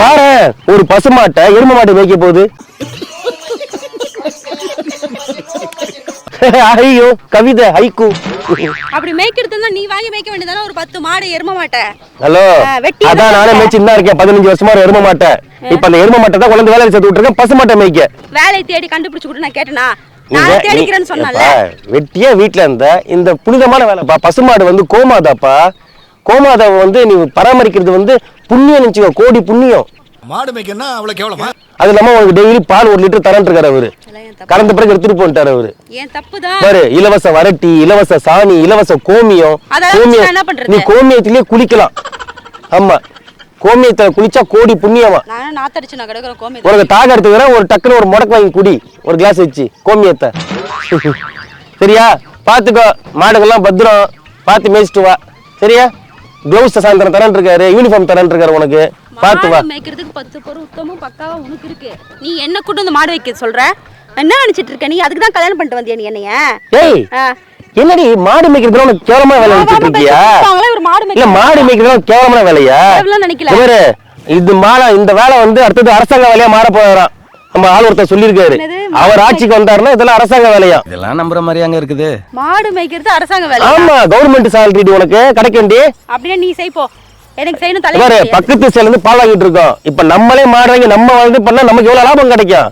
பாரு ஒரு பசுமாட்டை எரும மாட்டை மேய்க்க போகுது. ஐயோ கவிதை ஹைக்கு அப்படி மேய்க்கிறது நீ வாங்கி மேய்க்க வேண்டியதானே ஒரு பத்து மாடு எரும மாட்டை? ஹலோ அதான் நானே வச்சிருக்க. மேய்ச்சி இன்னும் இருக்கேன். பதினஞ்சு வருஷமா எரும மாட்டேன் இப்ப அந்த எரும மாட்டை தான் குழந்தை வேலையில சேர்த்து விட்டுருக்கேன். பசுமாட்டை மேய்க்க. வேலையை தேடி கண்டுபிடிச்சு கூட நான் கேட்டேனா? வெட்டியா வீட்டுல இருந்த இந்த புனிதமான வேலைப்பா பசுமாடு வந்து கோமாதாப்பா. கோமாதாவை வந்து நீ பராமரிக்கிறது வந்து புண்ணியம் நினைச்சுக்கோ கோடி புண்ணியம். மாடு மேய்க்கன்னா அவ்வளவு கேவலமா? அது இல்லாம உனக்கு டெய்லி பால் ஒரு லிட்டர் தரேன் இருக்காரு அவரு. கலந்த பிறகு எடுத்துட்டு போன்ட்டாரு அவரு. பாரு இலவச வரட்டி இலவச சாணி இலவச கோமியம். கோமியம்? நீ கோமியத்திலேயே குளிக்கலாம். ஆமா. கோமியத்துல குளிச்சா கோடி புண்ணியமா? நானும் நாத்தடிச்சு நான் கிடக்குற கோமி உனக்கு தாக எடுத்துக்கிறேன் ஒரு டக்குன்னு ஒரு முடக்கு வாங்கி குடி. ஒரு கிளாஸ் வச்சு கோமியத்தை. சரியா? பாத்துக்கோ மாடுகள்லாம் பத்திரம். பார்த்து மேய்ச்சிட்டு வா. சரியா? பிளவுஸ் சாயந்தரம் தரேன் இருக்காரு யூனிஃபார்ம் தரேன் இருக்காரு உனக்கு. பார்த்து வா. மேய்க்கிறதுக்கு பத்து பொருள் உத்தமும் பக்காவா உனக்கு இருக்கு. நீ என்ன கூட்டு வந்து மாடு வைக்க சொல்ற? என்ன நினைச்சிட்டு இருக்க நீ? அதுக்கு தான் கல்யாணம் பண்ணிட்டு வந்தியா நீ என்னைய? ஏய். என்னடி மாடு மேய்க்கிறதுல உனக்கு கேவலமா வேலை நினைச்சிட்டு இருக்கியா? ஒரு மாடு இல்ல மாடு மேய்க்கிறதுல கேவலமான வேலையா? நினைக்கல. இது மாலை இந்த வேலை வந்து அடுத்தது அரசாங்க வேலையா மாற போறாராம். நம்ம ஆள் ஒருத்தர் சொல்லியிருக்காரு? அவர் ஆட்சிக்கு வந்தாருன்னா இதெல்லாம் அரசாங்க வேலையா? இதெல்லாம் நம்புற மாதிரி அங்க இருக்குது. மாடு மேய்க்கிறது அரசாங்க வேலை ஆமா கவர்மெண்ட் சேலரி உனக்கு. கிடைக்கண்டி அப்படியே நீ செய் போ. எனக்கு செய்யணும் பாரு தலை பக்கத்து சைடுல இருந்து பால் வாங்கிட்டு இருக்கோம். இப்ப நம்மளே மாடு வாங்கி நம்ம வந்து பண்ணா நமக்கு எவ்வளவு லாபம் கிடைக்கும்?